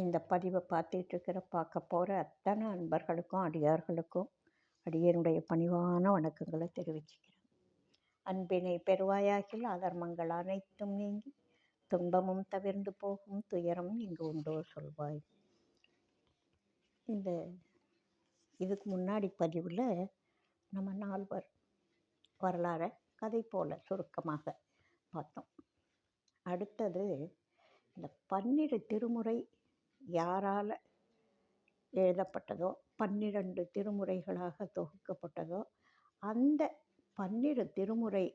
இந்த பதிவை பார்த்துட்ருக்கிற பார்க்க போகிற அத்தனை அன்பர்களுக்கும் அடியார்களுக்கும் அடியனுடைய பணிவான வணக்கங்களை தெரிவிச்சுக்கிறேன். அன்பினை பெறுவாயாகில் அதர்மங்கள் அனைத்தும் நீங்கி துன்பமும் தவிர்ந்து போகும் துயரம் இங்கு உண்டோ சொல்வாய். இந்த இதுக்கு முன்னாடி பதிவில் நம்ம நால்வர் வரலாறை கதை போல சுருக்கமாக பார்த்தோம். அடுத்தது இந்த பன்னிரு திருமுறை யாரால் எழுதப்பட்டதோ பன்னிரண்டு திருமுறைகளாக தொகுக்கப்பட்டதோ அந்த பன்னிரு திருமுறை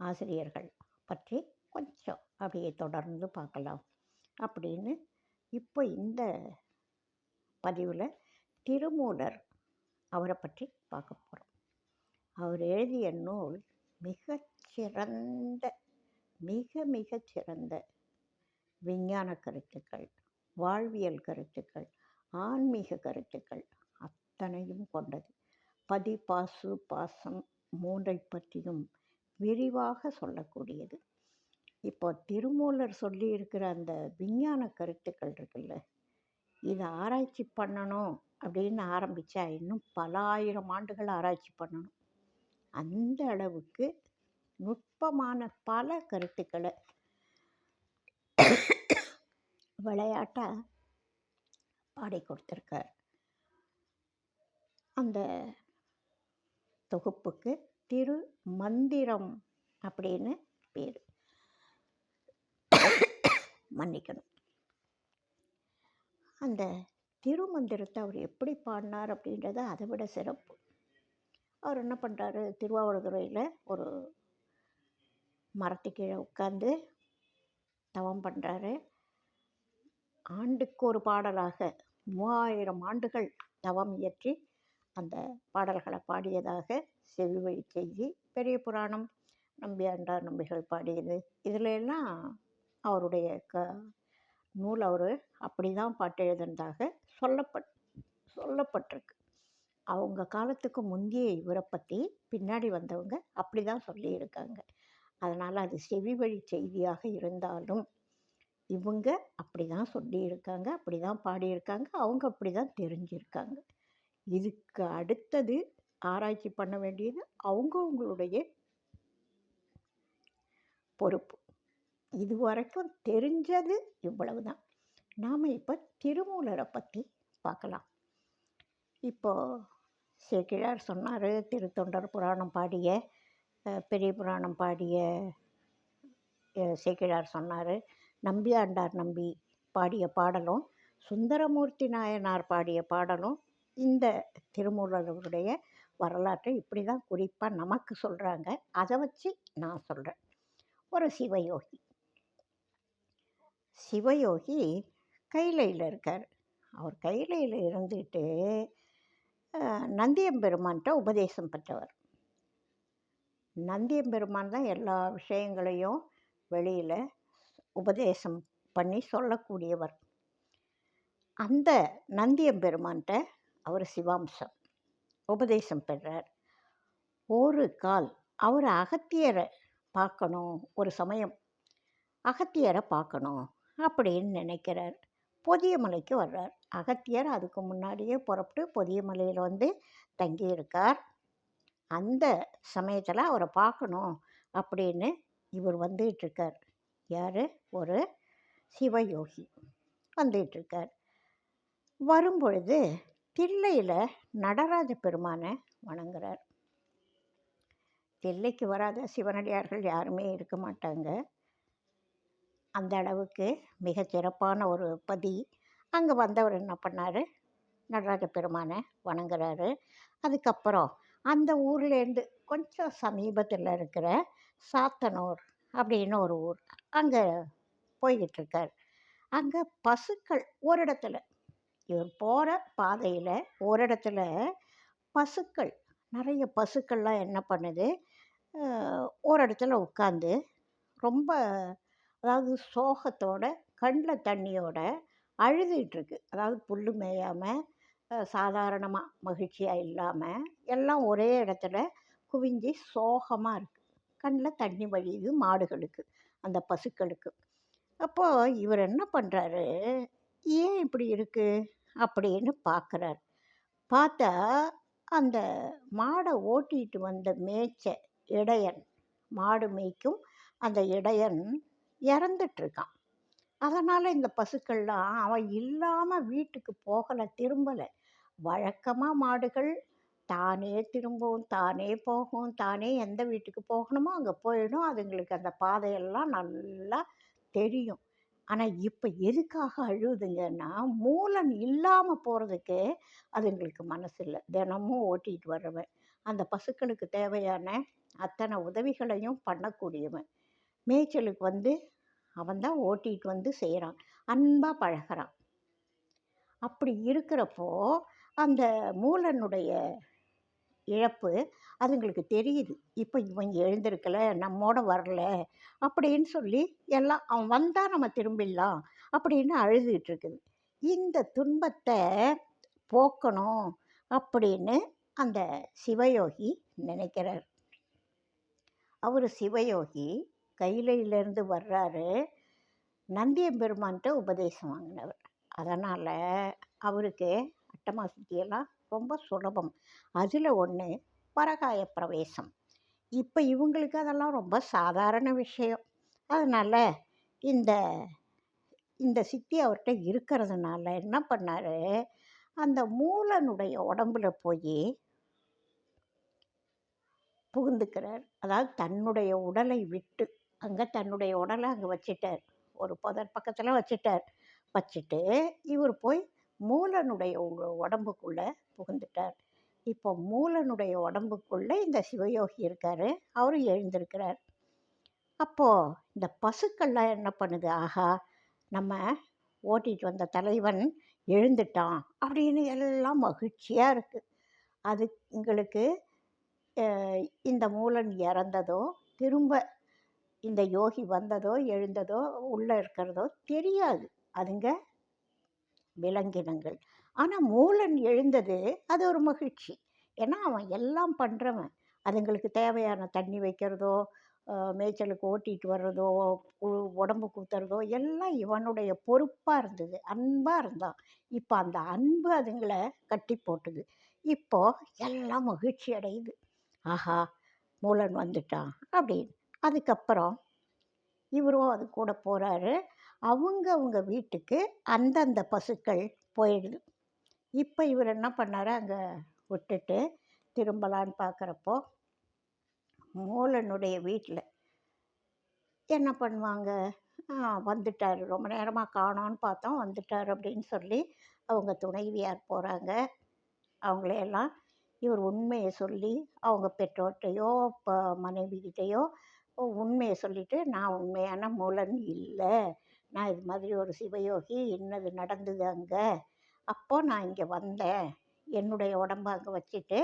ஆசிரியர்கள் பற்றி கொஞ்சம் அப்படியே தொடர்ந்து பார்க்கலாம். அப்படின்னு இப்போ இந்த பதிவில் திருமூலர் அவரை பற்றி பார்க்க போகிறோம் அவர் எழுதிய நூல் மிகச்சிறந்த மிக மிக சிறந்த விஞ்ஞான கருத்துக்கள் வாழ்வியல் கருத்துக்கள் ஆன்மீக கருத்துக்கள் அத்தனையும் கொண்டது. பதி பாசு பாசம் மூன்றை பற்றியும் விரிவாக சொல்லக்கூடியது. இப்போ திருமூலர் சொல்லியிருக்கிற அந்த விஞ்ஞான கருத்துக்கள் இருக்குல்ல இதை ஆராய்ச்சி பண்ணணும் அப்படின்னு ஆரம்பித்தா இன்னும் பல ஆயிரம் ஆண்டுகள் ஆராய்ச்சி பண்ணணும். அந்த அளவுக்கு நுட்பமான பல கருத்துக்களை விளையாட்டாக பாடி கொடுத்துருக்கார். அந்த தொகுப்புக்கு திரு மந்திரம் அப்படின்னு பேர். மன்னிக்கணும். அந்த திருமந்திரத்தை அவர் எப்படி பாடினார் அப்படின்றத அதை விட சிறப்பு. அவர் என்ன பண்ணுறாரு திருவாவூர்துறையில் ஒரு மரத்து கீழே உட்காந்து தவம் பண்ணுறாரு ஆண்டுக்கு ஒரு பாடலாக மூவாயிரம் ஆண்டுகள் தவம் இயற்றி அந்த பாடல்களை பாடியதாக செவிவழி செய்தி பெரிய புராணம் நம்பியாண்டார் நம்பிகள் பாடியது. இதில் எல்லாம் அவருடைய க நூல் அவர் அப்படி தான் பாட்டு எழுதுனதாக சொல்லப்பட் சொல்லப்பட்டிருக்கு. அவங்க காலத்துக்கு முந்தைய இவரை பற்றி பின்னாடி வந்தவங்க அப்படி தான் சொல்லியிருக்காங்க. அதனால் அது செவி வழி செய்தியாக இருந்தாலும் இவங்க அப்படி தான் சொல்லியிருக்காங்க அப்படி தான் பாடியிருக்காங்க அவங்க அப்படி தான் தெரிஞ்சிருக்காங்க. இதுக்கு அடுத்தது ஆராய்ச்சி பண்ண வேண்டியது அவங்கவுங்களுடைய பொறுப்பு. இது வரைக்கும் தெரிஞ்சது இவ்வளவு தான் நாம் இப்போ திருமூலரை பற்றி பார்க்கலாம். இப்போது சேக்கிழார் சொன்னார் திருத்தொண்டர் புராணம் பாடிய பெரிய புராணம் பாடிய சேக்கிழார் சொன்னார். நம்பியாண்டார் நம்பி பாடிய பாடலும் சுந்தரமூர்த்தி நாயனார் பாடிய பாடலும் இந்த திருமூலருடைய வரலாற்றை இப்படி தான் குறிப்பாக நமக்கு சொல்கிறாங்க அதை வச்சு நான் சொல்கிறேன் ஒரு சிவயோகி. சிவயோகி கைலையில் இருக்கார். அவர் கைலையில் இருந்துட்டு நந்தியம்பெருமான்கிட்ட உபதேசம் பெற்றவர். நந்தியம்பெருமான் தான் எல்லா விஷயங்களையும் வெளியில் உபதேசம் பண்ணி சொல்லக்கூடியவர். அந்த நந்தியம்பெருமான்கிட்ட அவர் சிவாம்சம் உபதேசம் பெறார். ஒரு கால் அவர் அகத்தியரை பார்க்கணும் ஒரு சமயம் அகத்தியரை பார்க்கணும் அப்படின்னு நினைக்கிறார். பொதியமலைக்கு வர்றார். அகத்தியர் அதுக்கு முன்னாடியே புறப்பட்டு பொதியமலையில் வந்து தங்கியிருக்கார். அந்த சமயத்தில் அவரை பார்க்கணும் அப்படின்னு இவர் வந்துகிட்ருக்கார். யார்? ஒரு சிவயோகி வந்துகிட்ருக்கார். வரும்பொழுது தில்லையில் நடராஜ பெருமானை வணங்குறார். தில்லைக்கு வராத சிவனடியார்கள் யாருமே இருக்க மாட்டாங்க. அந்த அளவுக்கு மிக சிறப்பான ஒரு பதி. அங்கே வந்தவர் என்ன பண்ணார்? நடராஜ பெருமானை வணங்குறாரு. அதுக்கப்புறம் அந்த ஊர்லேருந்து கொஞ்சம் சமீபத்தில் இருக்கிற சாத்தனூர் அப்படின்னு ஒரு ஊர் அங்கே போய்கிட்டுருக்கார் அங்கே பசுக்கள் ஒரு இடத்துல இவர் போகிற பாதையில் ஒரு இடத்துல பசுக்கள் நிறைய பசுக்கள்லாம் என்ன பண்ணுது ஒரு இடத்துல உட்காந்து ரொம்ப அதாவது சோகத்தோட கண்ணில் தண்ணியோட அழுதுகிட்ருக்கு அதாவது புல் மேயாமல் சாதாரணமாக மகிழ்ச்சியாக இல்லாமல் எல்லாம் ஒரே இடத்துல குவிஞ்சி சோகமாக இருக்குது கண்ணில் தண்ணி வழியுது மாடுகளுக்கு அந்த பசுக்களுக்கு அப்போது இவர் என்ன பண்ணுறாரு ஏன் இப்படி இருக்குது அப்படின்னு பார்க்குறாரு பார்த்தா அந்த மாடை ஓட்டிட்டு வந்த மேய்ச்ச இடையன் மாடு மேய்க்கும் அந்த இடையன் இறந்துட்டுருக்கான் அதனால் இந்த பசுக்கள்லாம் அவன் இல்லாமல் வீட்டுக்கு போகலை திரும்பலை. வழக்கமாக மாடுகள் தானே திரும்பும் தானே போகும் தானே எந்த வீட்டுக்கு போகணுமோ அங்கே போயிடும். அதுங்களுக்கு அந்த பாதையெல்லாம் நல்லா தெரியும். ஆனால் இப்போ எதுக்காக அழுகுதுங்கன்னா மூலன் இல்லாமல் போகிறதுக்கு அதுங்களுக்கு மனசு இல்லை தினமும் ஓட்டிகிட்டு வர்றவன் அந்த பசுக்களுக்கு தேவையான அத்தனை உதவிகளையும் பண்ணக்கூடியவன். மேய்ச்சலுக்கு வந்து அவன் தான் ஓட்டிகிட்டு வந்து செய்கிறான் அன்பாக பழகுறான். அப்படி இருக்கிறப்போ அந்த மூலனுடைய இழப்பு அதுங்களுக்கு தெரியுது. இப்போ இவன் எழுந்திருக்கல நம்மோட வரல அப்படின்னு சொல்லி எல்லாம் அவன் வந்தால் நம்ம திரும்பிடலாம் அப்படின்னு அழுதுகிட்டு இருக்குது. இந்த துன்பத்தை போக்கணும் அப்படின்னு அந்த சிவயோகி நினைக்கிறார். அவர் சிவயோகி கையிலையிலேருந்து வர்றாரு. நந்தியம்பெருமான்கிட்ட உபதேசம் வாங்கினவர். அதனால் அவருக்கு அட்டமா சித்தியெல்லாம் ரொம்ப சுலபம். அதில் ஒன்று பரகாய பிரவேசம். இப்போ இவங்களுக்கு அதெல்லாம் ரொம்ப சாதாரண விஷயம். அதனால் இந்த இந்த சித்தி அவர்கிட்ட இருக்கிறதுனால என்ன பண்ணார்? அந்த மூலனுடைய உடம்புல போய் புகுந்துக்கிறார். அதாவது தன்னுடைய உடலை விட்டு அங்கே தன்னுடைய உடலை அங்கே வச்சிட்டார். ஒரு புதர் பக்கத்தில் வச்சிட்டார். வச்சுட்டு இவர் போய் மூலனுடைய உடம்புக்குள்ளே புகுந்துட்டார். இப்போ மூலனுடைய உடம்புக்குள்ளே இந்த சிவயோகி இருக்கார். அவரும் எழுந்திருக்கிறார். அப்போது இந்த பசுக்கள்லாம் என்ன பண்ணுது? ஆஹா நம்ம ஓட்டிகிட்டு வந்த தலைவன் எழுந்துட்டான் அப்படின்னு எல்லாம் மகிழ்ச்சியாக இருக்குது அது எங்களுக்கு இந்த மூலன் இறந்ததோ திரும்ப இந்த யோகி வந்ததோ எழுந்ததோ உள்ளே இருக்கிறதோ தெரியாது. அதுங்க விலங்கினங்கள். ஆனால் மூலன் எழுந்தது அது ஒரு மகிழ்ச்சி. ஏன்னா அவன் எல்லாம் பண்ணுறவன் அதுங்களுக்கு தேவையான தண்ணி வைக்கிறதோ மேய்ச்சலுக்கு ஓட்டிகிட்டு வர்றதோ உடம்பு கூத்துறதோ எல்லாம் இவனுடைய பொறுப்பாக இருந்தது. அன்பாக இருந்தான். இப்போ அந்த அன்பு அதுங்களை கட்டி போட்டுது. இப்போது எல்லாம் மகிழ்ச்சி அடையுது. ஆஹா மூலன் வந்துட்டான் அப்படின்னு. அதுக்கப்புறம் இவரும் அது கூட போகிறாரு அவங்க அவங்க வீட்டுக்கு அந்தந்த பசுக்கள் போயிடுது. இப்போ இவர் என்ன பண்ணார்? அங்கே விட்டுட்டு திரும்பலான்னு பார்க்குறப்போ மூலனுடைய வீட்டில் என்ன பண்ணுவாங்க? வந்துட்டார். ரொம்ப நேரமாக காணோன்னு பார்த்தோம். வந்துட்டார் அப்படின்னு சொல்லி அவங்க துணைவியார் போகிறாங்க அவங்களையெல்லாம் இவர் உண்மையை சொல்லி அவங்க பெற்றோர்கிட்டையோ இப்போ மனைவிக்கிட்டேயோ உண்மையை சொல்லிவிட்டு நான் உண்மையான மூலன் இல்லை. நான் இது மாதிரி ஒரு சிவயோகி இன்னது நடந்தது அங்கே? அப்போது நான் இங்கே வந்தேன். என்னுடைய உடம்பை அங்கே வச்சுட்டு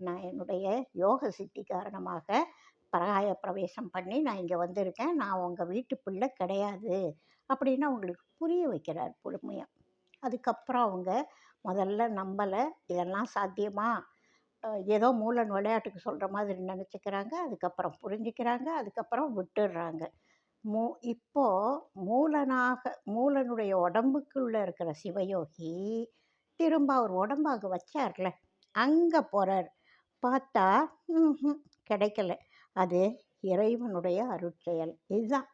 நான் என்னுடைய யோக சித்தி காரணமாக பரகாய பிரவேசம் பண்ணி நான் இங்கே வந்திருக்கேன். நான் உங்கள் வீட்டு பிள்ளை கிடையாது அப்படின்னு அவங்களுக்கு புரிய வைக்கிறார் பொறுமையாக அதுக்கப்புறம் அவங்க முதல்ல நம்பலை இதெல்லாம் சாத்தியமாக ஏதோ மூலன் விளையாட்டுக்கு சொல்கிற மாதிரி நினச்சிக்கிறாங்க. அதுக்கப்புறம் புரிஞ்சுக்கிறாங்க. அதுக்கப்புறம் விட்டுடுறாங்க மூ இப்போது மூலனாக மூலனுடைய உடம்புக்குள்ளே இருக்கிற சிவயோகி திரும்ப அவர் உடம்பு அங்கே வச்சார்ல அங்கே போகிறார் பார்த்தா கிடைக்கல. அது இறைவனுடைய அருட்செயல். இதுதான்.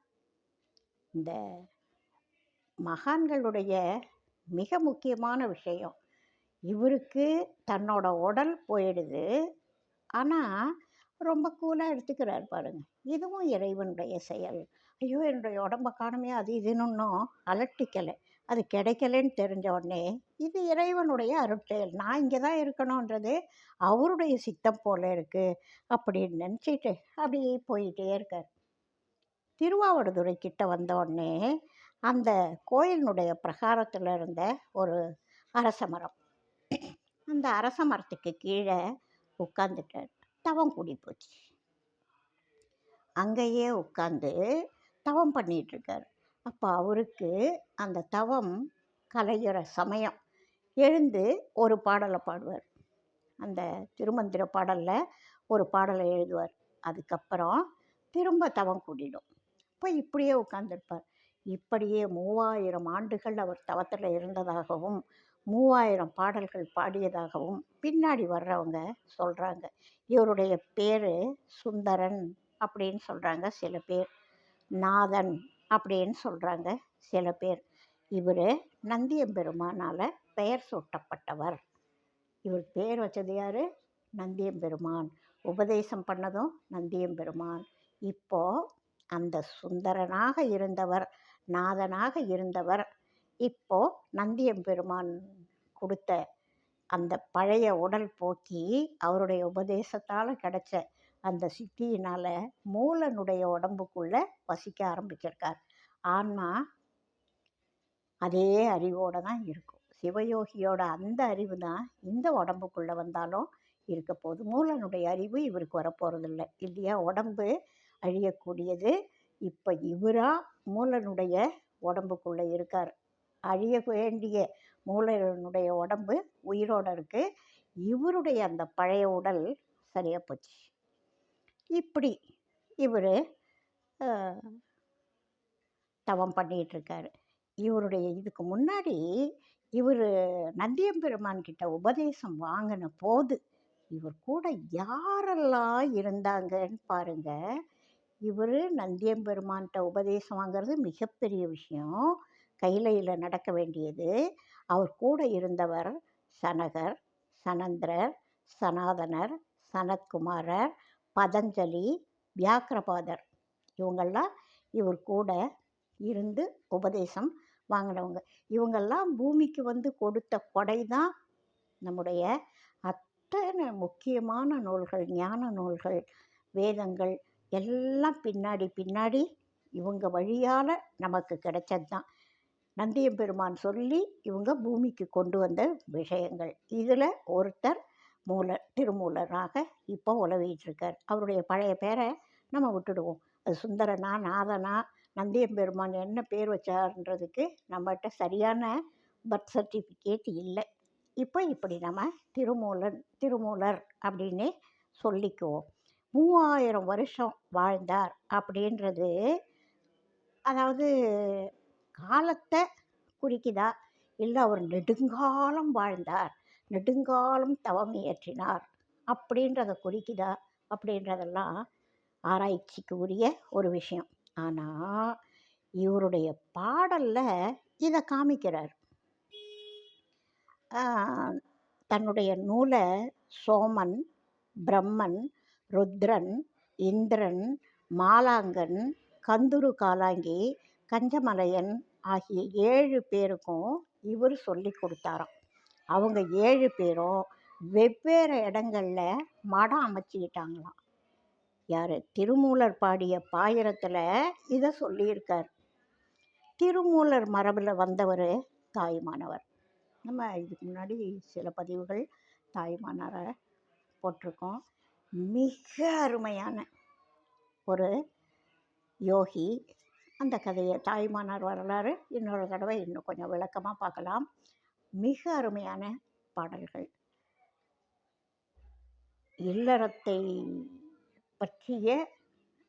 இந்த மகான்களுடைய மிக முக்கியமான விஷயம். இவருக்கு தன்னோட உடல் போயிடுது. ஆனால் ரொம்ப கூலாக எடுத்துக்கிறார் பாருங்கள் இதுவும் இறைவனுடைய செயல். ஐயோ என்னுடைய உடம்ப காணுமே அது இதுன்னு ஒன்றும் அலட்டிக்கலை. அது கிடைக்கலன்னு தெரிஞ்ச உடனே இது இறைவனுடைய அருட்செயல் நான் இங்கே தான் இருக்கணுன்றது அவருடைய சித்தம் போல இருக்குது அப்படின்னு நினச்சிட்டு அப்படியே போயிட்டே இருக்கார். திருவாவடுதுறை கிட்ட வந்த உடனே அந்த கோயிலினுடைய பிரகாரத்தில் இருந்த ஒரு அரச மரம். அந்த அரச மரத்துக்கு கீழே உட்காந்துட்டு தவம் கூடி போச்சு. அங்கேயே உட்காந்து தவம் பண்ணிகிட்ருக்கார் அப்போ அவருக்கு அந்த தவம் கலையிற சமயம். எழுந்து ஒரு பாடலை பாடுவார். அந்த திருமந்திர பாடலில் ஒரு பாடலை எழுதுவார். அதுக்கப்புறம் திரும்ப தவம் கூடிடும். இப்போ இப்படியே உட்காந்துருப்பார் இப்படியே மூவாயிரம் ஆண்டுகள் அவர் தவத்தில் இருந்ததாகவும் மூவாயிரம் பாடல்கள் பாடியதாகவும் பின்னாடி வர்றவங்க சொல்கிறாங்க இவருடைய பேர் சுந்தரன் அப்படின்னு சொல்கிறாங்க சில பேர். நாதன் அப்படின்னு சொல்கிறாங்க சில பேர். இவர் நந்தியம்பெருமானால் பெயர் சூட்டப்பட்டவர். இவர் பேர் வச்சது யார்? நந்தியம்பெருமான். உபதேசம் பண்ணதும் நந்தியம்பெருமான். இப்போது அந்த சுந்தரனாக இருந்தவர் நாதனாக இருந்தவர் இப்போ நந்தியம்பெருமான் கொடுத்த அந்த பழைய உடல் போக்கி அவருடைய உபதேசத்தால் கிடைச்ச அந்த சித்தியினால் மூலனுடைய உடம்புக்குள்ளே வசிக்க ஆரம்பிச்சிருக்கார். ஆன்மா அதே அறிவோடு தான் இருக்கும். சிவயோகியோட அந்த அறிவு தான் இந்த உடம்புக்குள்ளே வந்தாலும் இருக்க போகுது. மூலனுடைய அறிவு இவருக்கு வரப்போகிறதில்ல இல்லையா? உடம்பு அழியக்கூடியது. இப்போ இவராக மூலனுடைய உடம்புக்குள்ளே இருக்கார். அழிய வேண்டிய மூலனுடைய உடம்பு உயிரோடு இருக்குது இவருடைய அந்த பழைய உடல் சரியாக போச்சு. இப்படி இவர் தவம் பண்ணிகிட்ருக்காரு இவருடைய இதுக்கு முன்னாடி இவர் நந்தியம்பெருமான் கிட்ட உபதேசம் வாங்கின போது இவர் கூட யாரெல்லாம் இருந்தாங்கன்னு பாருங்க. இவர் நந்தியம்பெருமான்கிட்ட உபதேசம் வாங்கிறது மிகப்பெரிய விஷயம். கைலையில் நடக்க வேண்டியது. அவர் கூட இருந்தவர் சனகர் சனந்திரர் சனாதனர் சனத்குமாரர் பதஞ்சலி வியாக்கிரபாதர். இவங்கெல்லாம் இவர் கூட இருந்து உபதேசம் வாங்கினவங்க. இவங்கெல்லாம் பூமிக்கு வந்து கொடுத்த கொடை தான் நம்முடைய அத்தனை முக்கியமான நூல்கள் ஞான நூல்கள் வேதங்கள் எல்லாம் பின்னாடி பின்னாடி இவங்க வழியால் நமக்கு கிடைச்சது தான். நந்தியம்பெருமான் சொல்லி இவங்க பூமிக்கு கொண்டு வந்த விஷயங்கள். இதில் ஒருத்தர் மூலர் திருமூலராக இப்போ உலவிட்டுருக்கார். அவருடைய பழைய பேரை நம்ம விட்டுடுவோம். அது சுந்தரனா நாதனா நந்தியம்பெருமான் என்ன பேர் வச்சார்ன்றதுக்கு நம்மகிட்ட சரியான பர்த் சர்டிஃபிகேட் இல்லை. இப்போ இப்படி நம்ம திருமூலன் திருமூலர் அப்படின்னு சொல்லிக்குவோம். மூவாயிரம் வருஷம் வாழ்ந்தார் அப்படின்றது அதாவது காலத்தை குறிக்குதா? இல்லை அவர் நெடுங்காலம் வாழ்ந்தார். நெடுங்காலம் தவம் இயற்றினார். அப்படின்றத குறிக்குதா? அப்படின்றதெல்லாம் ஆராய்ச்சிக்கு உரிய ஒரு விஷயம். ஆனால் இவருடைய பாடலில் இதை காமிக்கிறார். தன்னுடைய நூலை சோமன் பிரம்மன் ருத்ரன் இந்திரன் மாலாங்கன் கந்துரு காலாங்கி கஞ்சமலையன் ஆகிய ஏழு பேருக்கும் இவர் சொல்லி கொடுத்தாராம். அவங்க ஏழு பேரும் வெவ்வேறு இடங்களில் மடம் அமைச்சிக்கிட்டாங்களாம் யார்? திருமூலர் பாடிய பாயிரத்தில் இதை சொல்லியிருக்கார். திருமூலர் மரபில் வந்தவர் தாயுமானவர். நம்ம இதுக்கு முன்னாடி சில பதிவுகள் தாயுமானவரை போட்டிருக்கோம். மிக அருமையான ஒரு யோகி அந்த கதையை தாய்மானார் வரலாறு இன்னொரு தடவை இன்னும் கொஞ்சம் விளக்கமாக பார்க்கலாம். மிக அருமையான பாடல்கள். இல்லறத்தை பற்றிய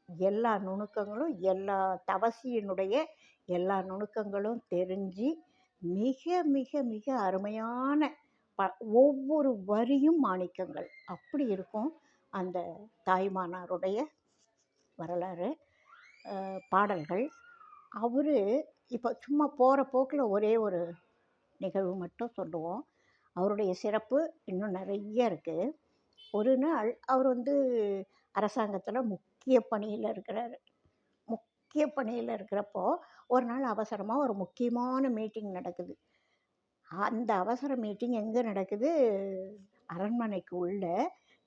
எல்லா நுணுக்கங்களும் எல்லா தவசியினுடைய எல்லா நுணுக்கங்களும் தெரிஞ்சு மிக மிக மிக அருமையான ப ஒவ்வொரு வரியும் மாணிக்கங்கள். அப்படி இருக்கும் அந்த தாய்மானாருடைய வரலாறு. பாடல்கள். அவர் இப்போ சும்மா போகிற போக்கில் ஒரே ஒரு நிகழ்வு மட்டும் சொல்லுவோம். அவருடைய சிறப்பு இன்னும் நிறைய இருக்குது ஒரு நாள் அவர் வந்து அரசாங்கத்தில் முக்கிய பணியில் இருக்கிறார். முக்கிய பணியில் இருக்கிறப்போ ஒரு நாள் அவசரமாக ஒரு முக்கியமான மீட்டிங் நடக்குது. அந்த அவசர மீட்டிங் எங்கே நடக்குது? அரண்மனைக்கு உள்ள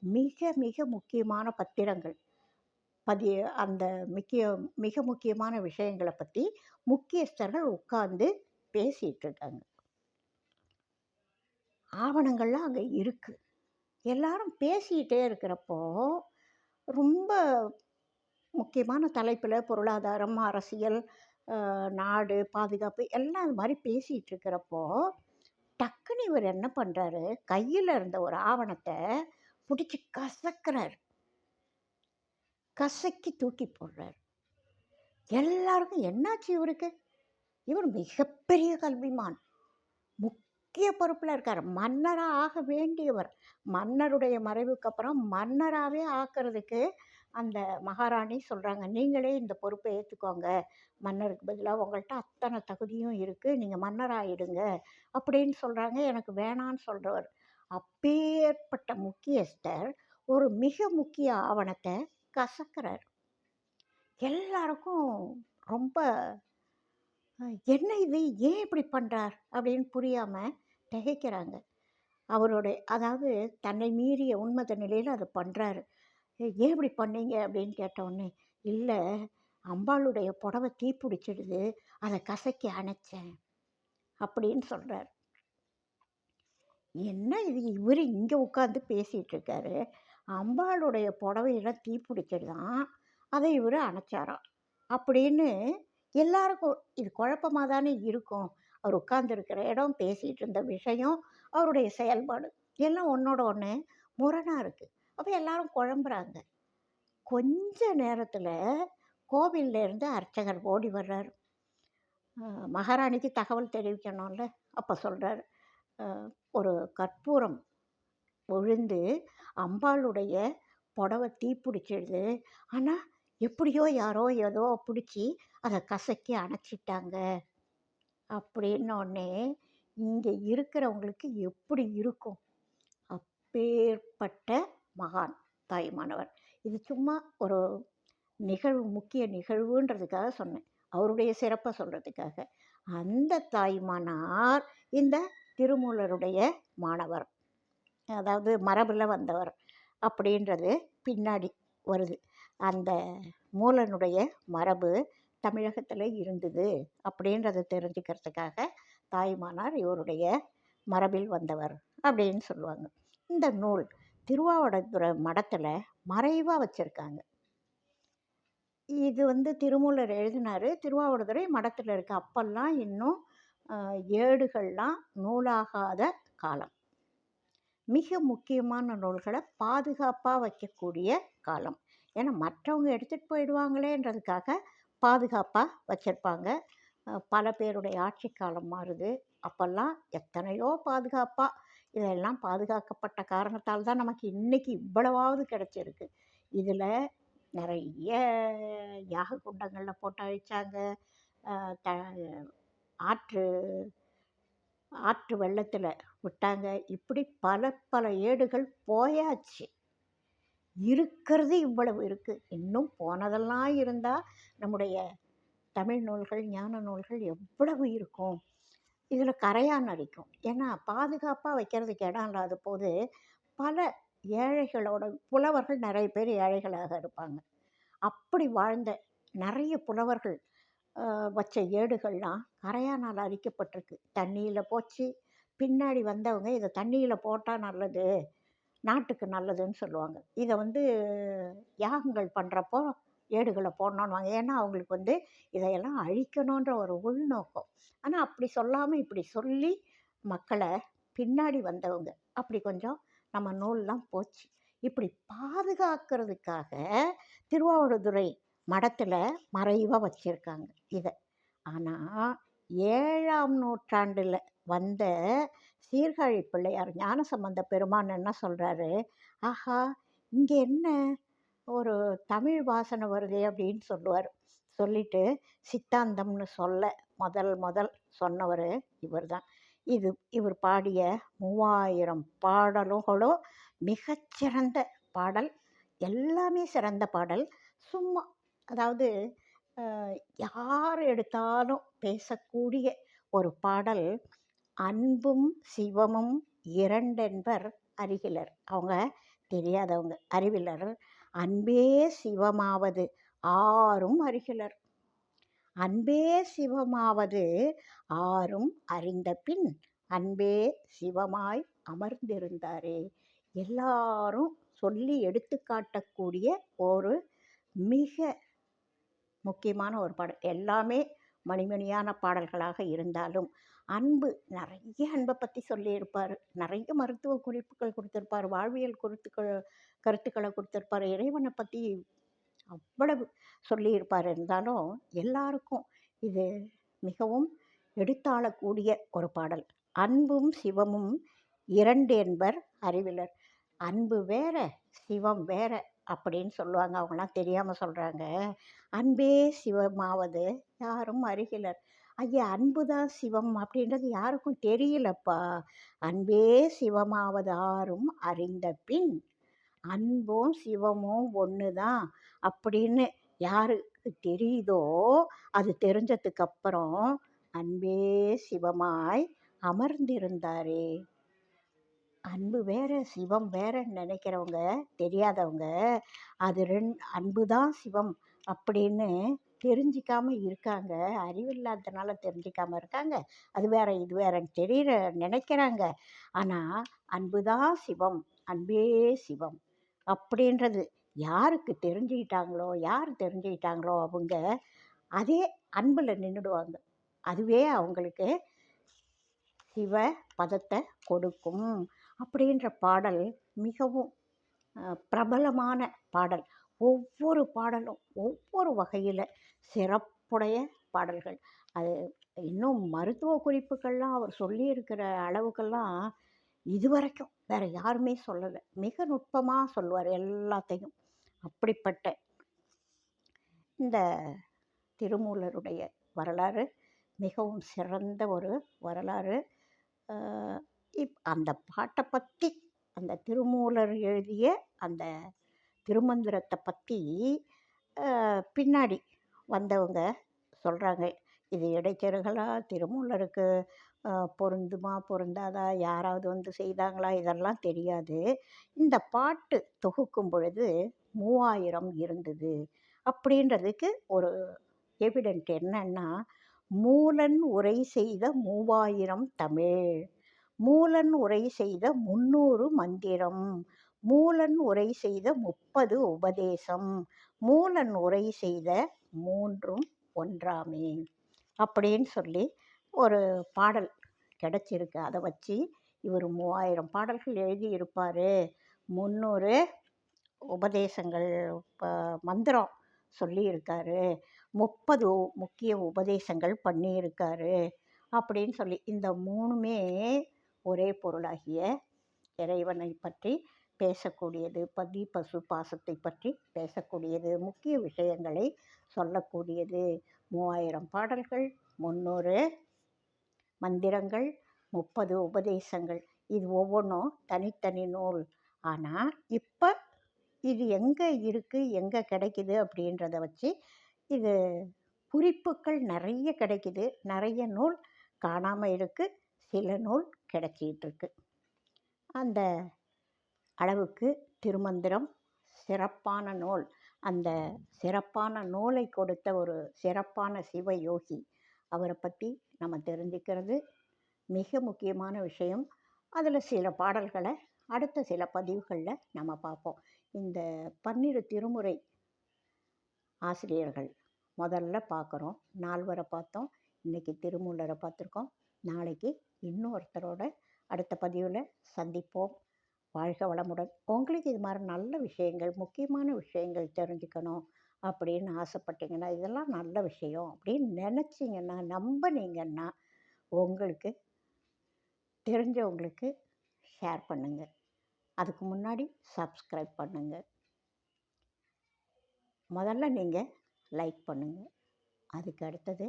மிக மிக முக்கியமான பத்திரங்கள். பதி அந்த முக்கிய மிக முக்கியமான விஷயங்களை பற்றி முக்கியஸ்தர்கள் உட்கார்ந்து பேசிகிட்டு இருக்காங்க ஆவணங்கள்லாம் அங்கே இருக்குது எல்லாரும் பேசிக்கிட்டே இருக்கிறப்போ ரொம்ப முக்கியமான தலைப்பில் பொருளாதாரம் அரசியல் நாடு பாதுகாப்பு எல்லாம் அது மாதிரி பேசிகிட்டு இருக்கிறப்போ டக்குன்னு இவர் என்ன பண்ணுறாரு கையில் இருந்த ஒரு ஆவணத்தை பிடிச்சி கசக்கிறார். கசக்கி தூக்கி போடுறார். எல்லாருக்கும் என்னாச்சு இவருக்கு? இவர் மிகப்பெரிய கல்விமான். முக்கிய பொறுப்பில் இருக்கார். மன்னராக ஆக வேண்டியவர். மன்னருடைய மறைவுக்கு அப்புறம் மன்னராகவே ஆக்கிறதுக்கு அந்த மகாராணி சொல்கிறாங்க நீங்களே இந்த பொறுப்பை ஏற்றுக்கோங்க மன்னருக்கு பதிலாக உங்கள்கிட்ட அத்தனை தகுதியும் இருக்குது நீங்கள் மன்னராகிடுங்க அப்படின்னு சொல்கிறாங்க எனக்கு வேணான்னு சொல்கிறவர் அப்பேற்பட்ட முக்கியஸ்தர் ஒரு மிக முக்கிய ஆவணத்தை கசக்கிறார். எல்லாருக்கும் ரொம்ப என்ன இது? ஏன் இப்படி பண்ணுறார் அப்படின்னு புரியாமல் திகைக்கிறாங்க. அவருடைய அதாவது தன்னை மீறிய உண்மத நிலையில் அதை பண்ணுறாரு ஏன் இப்படி பண்ணீங்க? அப்படின்னு கேட்ட இல்லை அம்பாளுடைய புடவை தீப்பிடிச்சிடுது அதை கசக்கி அணைச்சேன். அப்படின்னு சொல்கிறார் என்ன இது? இவர் இங்கே உட்காந்து பேசிகிட்டு இருக்காரு. அம்பாளுடைய புடவையெல்லாம் தீப்பிடிச்சிடுதான் அதை இவர் அணைச்சாராம். அப்படின்னு எல்லாருக்கும் இது குழப்பமாக தானே இருக்கும். அவர் உட்கார்ந்துருக்கிற இடம் பேசிகிட்டு இருந்த விஷயம் அவருடைய செயல்பாடு எல்லாம் ஒன்றோட ஒன்று முரணாக இருக்குது அப்போ எல்லாரும் குழம்புறாங்க. கொஞ்ச நேரத்தில் கோவிலேருந்து இருந்து அர்ச்சகர் ஓடி வர்றார். மகாராணிக்கு தகவல் தெரிவிக்கணும்ல. அப்போ சொல்கிறார் ஒரு கற்பூரம் விழுந்து அம்பாளுடைய புடவை தீ பிடிச்சிடுது ஆனால் எப்படியோ யாரோ ஏதோ பிடிச்சி அதை கசக்கி அணைச்சிட்டாங்க. அப்படின்னோடனே இங்கே இருக்கிறவங்களுக்கு எப்படி இருக்கும்? அப்பேற்பட்ட மகான் தாய்மானவர். இது சும்மா ஒரு நிகழ்வு முக்கிய நிகழ்வுன்றதுக்காக சொன்னேன். அவருடைய சிறப்பை சொல்கிறதுக்காக அந்த தாய்மானார் இந்த திருமூலருடைய மாணவர். அதாவது மரபில் வந்தவர் அப்படின்றது பின்னாடி வருது. அந்த மூலனுடைய மரபு தமிழகத்தில் இருந்தது அப்படின்றத தெரிஞ்சுக்கிறதுக்காக தாய்மானார் இவருடைய மரபில் வந்தவர் அப்படின்னு சொல்லுவாங்க. இந்த நூல் திருவாவடுதுறை மடத்தில் மறைவாக வச்சுருக்காங்க. இது வந்து திருமூலர் எழுதினார். திருவாவடுதுறை மடத்தில் இருக்க அப்பெல்லாம் இன்னும் ஏடுகள்லாம் நூலாகாத காலம். மிக முக்கியமான நூல்களை பாதுகாப்பாக வைக்கக்கூடிய காலம். ஏன்னா மற்றவங்க எடுத்துகிட்டு போயிடுவாங்களேன்றதுக்காக பாதுகாப்பாக வச்சுருப்பாங்க. பல பேருடைய ஆட்சி காலம் மாறுது. அப்போல்லாம் எத்தனையோ பாதுகாப்பாக இதெல்லாம் பாதுகாக்கப்பட்ட காரணத்தால் தான் நமக்கு இன்றைக்கி இவ்வளவாவது கிடச்சிருக்கு. இதில் நிறைய யாக குண்டங்களில் போட்டு அழித்தாங்க த ஆற்று ஆற்று வெள்ளத்தில் விட்டாங்க. இப்படி பல பல ஏடுகள் போயாச்சு. இருக்கிறது இவ்வளவு இருக்குது இன்னும் போனதெல்லாம் இருந்தால் நம்முடைய தமிழ் நூல்கள் ஞான நூல்கள் எவ்வளவு இருக்கும்? இதில் கரையான் அடிக்கும் ஏன்னா பாதுகாப்பாக வைக்கிறதுக்கு இடம் இல்லாத போது பல ஏழைகளோட புலவர்கள் நிறைய பேர் ஏழைகளாக இருப்பாங்க. அப்படி வாழ்ந்த நிறைய புலவர்கள் வச்ச ஏடுகள்லாம் கரையானால் அரிக்கப்பட்டிருக்கு. தண்ணியில் போச்சு. பின்னாடி வந்தவங்க இதை தண்ணியில் போட்டால் நல்லது நாட்டுக்கு நல்லதுன்னு சொல்லுவாங்க. இதை வந்து யாகங்கள் பண்ணுறப்போ ஏடுகளை போடணுன்னுவாங்க ஏன்னா அவங்களுக்கு வந்து இதையெல்லாம் அழிக்கணுன்ற ஒரு உள்நோக்கம். ஆனால் அப்படி சொல்லாமல் இப்படி சொல்லி மக்களை பின்னாடி வந்தவங்க அப்படி கொஞ்சம் நம்ம நூல்லாம் போச்சு. இப்படி பாதுகாக்கிறதுக்காக திருவாவடுதுறை மடத்தில் மறைவாக வச்சுருக்காங்க இதை. ஆனால் ஏழாம் நூற்றாண்டில் வந்த சீர்காழி பிள்ளையார் ஞானசம்பந்த பெருமான் என்ன சொல்கிறாரு ஆஹா இங்கே என்ன ஒரு தமிழ் வாசனை வருதே அப்படின்னு சொல்லுவார். சொல்லிட்டு சித்தாந்தம்னு சொல்ல முதல் முதல் சொன்னவர் இவர் தான் இது இவர் பாடிய மூவாயிரம் பாடல்களும் மிகச்சிறந்த பாடல் எல்லாமே சிறந்த பாடல். சும்மா அதாவது யார் எடுத்தாலும் பேசக்கூடிய ஒரு பாடல் அன்பும் சிவமும் இரண்டென்பர் அருகிலர். அவங்க தெரியாதவங்க அறிவிலர். அன்பே சிவமாவது ஆறும் அருகிலர். அன்பே சிவமாவது ஆறும் அறிந்த பின் அன்பே சிவமாய் அமர்ந்திருந்தாரே. எல்லாரும் சொல்லி எடுத்துக்காட்டக்கூடிய ஒரு மிக முக்கியமான ஒரு பாடல். எல்லாமே மணிமணியான பாடல்களாக இருந்தாலும் அன்பு நிறைய அன்பை பற்றி சொல்லியிருப்பார். நிறைய மருத்துவ குறிப்புகள் கொடுத்துருப்பார். வாழ்வியல் கருத்துக்கள் கருத்துக்களை கொடுத்துருப்பார். இறைவனை பற்றி அவ்வளவு சொல்லியிருப்பார். இருந்தாலும் எல்லாருக்கும் இது மிகவும் எடுத்தாளக்கூடிய ஒரு பாடல். அன்பும் சிவமும் இரண்டு என்பர் அறிவிலர். அன்பு வேற சிவம் வேற அப்படின்னு சொல்லுவாங்க. அவங்களாம் தெரியாமல் சொல்கிறாங்க அன்பே சிவமாவது யாரும் அறிகிலர் ஐயா அன்பு தான் சிவம் அப்படின்றது யாருக்கும் தெரியலப்பா. அன்பே சிவமாவது ஆறும் அறிந்த பின் அன்பும் சிவமும் ஒன்று தான் அப்படின்னு யாருக்கு தெரியுதோ அது தெரிஞ்சதுக்கு அப்புறம் அன்பே சிவமாய் அமர்ந்திருந்தாரே. அன்பு வேற சிவம் வேறன்னு நினைக்கிறவங்க தெரியாதவங்க அது ரெண் அன்பு தான் சிவம் அப்படின்னு தெரிஞ்சிக்காம இருக்காங்க. அறிவில்லாததுனால தெரிஞ்சிக்காம இருக்காங்க. அது வேற இது வேறன்னு தெரியற நினைக்கிறாங்க. ஆனால் அன்பு தான் சிவம் அன்பே சிவம் அப்படின்றது யாருக்கு தெரிஞ்சுக்கிட்டாங்களோ யார் தெரிஞ்சுக்கிட்டாங்களோ அவங்க அதே அன்பில் நின்றுடுவாங்க அதுவே அவங்களுக்கு சிவ பதத்தை கொடுக்கும். அப்படின்ற பாடல் மிகவும் பிரபலமான பாடல். ஒவ்வொரு பாடலும் ஒவ்வொரு வகையில் சிறப்புடைய பாடல்கள். அது இன்னும் மருத்துவ குறிப்புகள்லாம் அவர் சொல்லியிருக்கிற அளவுக்கெல்லாம் இதுவரைக்கும் வேறு யாருமே சொல்லலை. மிக நுட்பமாக சொல்லுவார் எல்லாத்தையும். அப்படிப்பட்ட இந்த திருமூலருடைய வரலாறு மிகவும் சிறந்த ஒரு வரலாறு. இப் அந்த பாட்டை பற்றி அந்த திருமூலர் எழுதிய அந்த திருமந்திரத்தை பற்றி பின்னாடி வந்தவங்க சொல்கிறாங்க இது இடைச்செருகலா திருமூலருக்கு பொருந்துமா? பொருந்தாதா? யாராவது வந்து செய்தாங்களா? இதெல்லாம் தெரியாது. இந்த பாட்டு தொகுக்கும் பொழுது மூவாயிரம் இருந்தது அப்படின்றதுக்கு ஒரு எவிடென்ட் என்னன்னா மூலன் உரை செய்த மூவாயிரம் தமிழ். மூலன் உரை செய்த முன்னூறு மந்திரம். மூலன் உரை செய்த முப்பது உபதேசம். மூலன் உரை செய்த மூன்றும் ஒன்றாமே. அப்படின்னு சொல்லி ஒரு பாடல் கிடச்சிருக்கு. அதை வச்சு இவர் மூவாயிரம் பாடல்கள் எழுதியிருப்பார். முன்னூறு முந்நூறு உபதேசங்கள் மந்திரம் சொல்லியிருக்காரு. முப்பது முக்கிய உபதேசங்கள் பண்ணியிருக்காரு. அப்படின்னு சொல்லி இந்த மூணுமே ஒரே பொருளாகிய இறைவனை பற்றி பேசக்கூடியது பதி பசு பாசத்தை பற்றி பேசக்கூடியது முக்கிய விஷயங்களை சொல்லக்கூடியது. மூவாயிரம் பாடல்கள் முந்நூறு மந்திரங்கள் முப்பது உபதேசங்கள். இது ஒவ்வொன்றும் தனித்தனி நூல். ஆனால் இப்போ இது எங்கே இருக்குது எங்கே கிடைக்குது அப்படின்றத வச்சு இது குறிப்புகள் நிறைய கிடைக்குது. நிறைய நூல் காணாமல் இருக்குது சில நூல் கிடைச்சிட்ருக்கு அந்த அளவுக்கு திருமந்திரம் சிறப்பான நூல். அந்த சிறப்பான நூலை கொடுத்த ஒரு சிறப்பான சிவ யோகி அவரை பற்றி நம்ம தெரிஞ்சுக்கிறது மிக முக்கியமான விஷயம். அதில் சில பாடல்களை அடுத்த சில பதிவுகளில் நம்ம பார்ப்போம். இந்த பன்னிரு திருமுறை ஆசிரியர்கள் முதல்ல பார்க்குறோம். நால்வரை பார்த்தோம். இன்றைக்கி திருமூலரை பார்த்துருக்கோம். நாளைக்கு இன்னொருத்தரோட அடுத்த பதிவில் சந்திப்போம். வாழ்க வளமுடன். உங்களுக்கு இது மாதிரி நல்ல விஷயங்கள் முக்கியமான விஷயங்கள் தெரிஞ்சுக்கணும் அப்படின்னு ஆசைப்பட்டீங்கன்னா இதெல்லாம் நல்ல விஷயம் அப்படின்னு நினச்சிங்கன்னா நம்பினீங்கன்னா உங்களுக்கு தெரிஞ்சவங்களுக்கு ஷேர் பண்ணுங்கள் அதுக்கு முன்னாடி சப்ஸ்கிரைப் பண்ணுங்கள் முதல்ல நீங்கள் லைக் பண்ணுங்கள் அதுக்கு அடுத்தது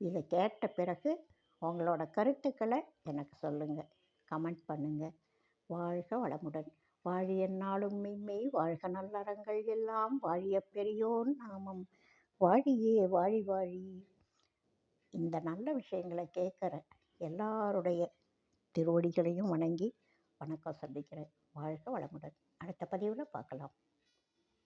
இதை கேட்ட பிறகு உங்களோட கருத்துக்களை எனக்கு சொல்லுங்கள் கமெண்ட் பண்ணுங்கள் வாழ்க வளமுடன். வாழிய நாளும் மெய்மை வாழ்க நல்லறங்கள் எல்லாம் வாழிய பெரியோன் நாமம். வாழியே வாழி வாழி. இந்த நல்ல விஷயங்களை கேட்குற எல்லாருடைய திருவடிகளையும் வணங்கி வணக்கம் சந்திக்கிறேன் வாழ்க வளமுடன். அடுத்த பதிவில் பார்க்கலாம்.